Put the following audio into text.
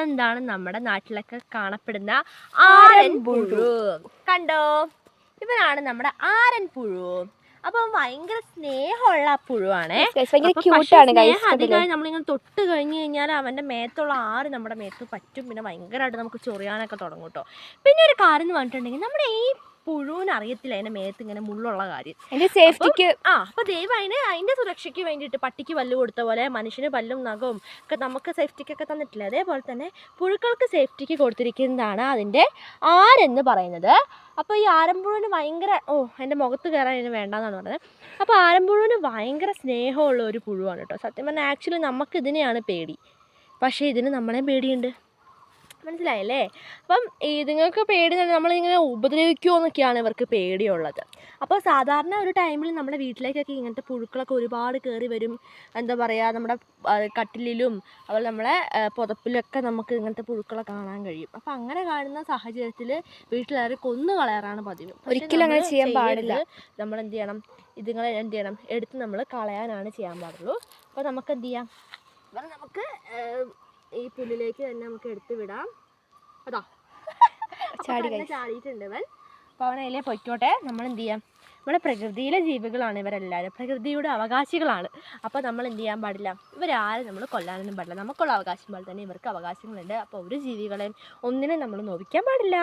ഇതാണ് എന്താണ് നമ്മുടെ നാട്ടിലൊക്കെ കാണപ്പെടുന്ന ആരൻ പുഴു. കണ്ടോ? ഇവനാണ് നമ്മുടെ ആരൻ പുഴു. അപ്പൊ ഭയങ്കര സ്നേഹമുള്ള പുഴുവാണേ. സ്നേഹം അധികമായി നമ്മളിങ്ങനെ തൊട്ട് കഴിഞ്ഞു കഴിഞ്ഞാൽ അവന്റെ മേത്തുള്ള ആറ് നമ്മുടെ മേത്ത് പറ്റും. പിന്നെ ഭയങ്കരമായിട്ട് നമുക്ക് ചൊറിയാനൊക്കെ തുടങ്ങും കേട്ടോ. പിന്നെ ഒരു കാര്യം എന്ന് പറഞ്ഞിട്ടുണ്ടെങ്കിൽ നമ്മുടെ ഈ പുഴുവിന് അറിയത്തില്ല അതിന്റെ മേത്ത് ഇങ്ങനെ മുള്ളുള്ള കാര്യം. അതിന്റെ സേഫ്റ്റിക്ക് ആ അപ്പൊ ദൈവം അതിന് അതിന്റെ സുരക്ഷയ്ക്ക് വേണ്ടിയിട്ട് പട്ടിക്ക് പല്ലു കൊടുത്ത പോലെ മനുഷ്യന് പല്ലും നഖവും ഒക്കെ നമുക്ക് സേഫ്റ്റിക്കൊക്കെ തന്നിട്ടില്ല. അതേപോലെ തന്നെ പുഴുക്കൾക്ക് സേഫ്റ്റിക്ക് കൊടുത്തിരിക്കുന്നതാണ് അതിന്റെ ആരെന്ന് പറയുന്നത്. അപ്പോൾ ഈ ആരമ്പുഴുവിന് ഭയങ്കര ഓ എന്റെ മുഖത്ത് കയറാൻ ഇതിന് വേണ്ടെന്നാണ് പറഞ്ഞത്. അപ്പോൾ ആരമ്പുഴുവിന് ഭയങ്കര സ്നേഹമുള്ള ഒരു പുഴുവാണ് കേട്ടോ. സത്യം പറഞ്ഞാൽ ആക്ച്വലി നമുക്ക് ഇതിനെയാണ് പേടി. പക്ഷേ ഇതിന് നമ്മളെ പേടിയുണ്ട്. മനസ്സിലായല്ലേ? അപ്പം ഇതുങ്ങൾക്ക് പേടി നമ്മളിങ്ങനെ ഉപദ്രവിക്കുമോ എന്നൊക്കെയാണ് ഇവർക്ക് പേടിയുള്ളത്. അപ്പോൾ സാധാരണ ഒരു ടൈമിൽ നമ്മുടെ വീട്ടിലേക്കൊക്കെ ഇങ്ങനത്തെ പുഴുക്കളൊക്കെ ഒരുപാട് കയറി വരും. എന്താ പറയുക നമ്മുടെ കട്ടിലിലും അതുപോലെ നമ്മളെ പുതപ്പിലൊക്കെ നമുക്ക് ഇങ്ങനത്തെ പുഴുക്കളെ കാണാൻ കഴിയും. അപ്പോൾ അങ്ങനെ കാണുന്ന സാഹചര്യത്തിൽ വീട്ടിലേറെ കൊന്നു കളയാറാണ് പതിവ്. ഒരിക്കലും അങ്ങനെ ചെയ്യാൻ പാടില്ല. നമ്മൾ എന്ത് ചെയ്യണം ഇതുങ്ങളെ എന്ത് ചെയ്യണം എടുത്ത് നമ്മൾ കളയാനാണ് ചെയ്യാൻ പാടുള്ളൂ. അപ്പോൾ നമുക്ക് എന്ത് ചെയ്യാം അപ്പം നമുക്ക് ഈ പുല്ലിലേക്ക് തന്നെ നമുക്ക് എടുത്ത് വിടാം. അതാ. ചാടി ചാടിയിട്ടുണ്ട് ഇവൻ. അപ്പോൾ അവൻ അതിലേ പൊയ്ക്കോട്ടെ. നമ്മൾ എന്ത് ചെയ്യാം? നമ്മുടെ പ്രകൃതിയിലെ ജീവികളാണ് ഇവരെല്ലാവരും. പ്രകൃതിയുടെ അവകാശികളാണ്. അപ്പോൾ നമ്മൾ എന്ത് ചെയ്യാൻ പാടില്ല? ഇവരാരും നമ്മൾ കൊല്ലാനൊന്നും പാടില്ല. നമുക്കുള്ള അവകാശം പോലെ തന്നെ ഇവർക്ക് അവകാശങ്ങളുണ്ട്. അപ്പോൾ ഒരു ജീവികളെയും ഒന്നിനെ നമ്മൾ നോവിക്കാൻ പാടില്ല.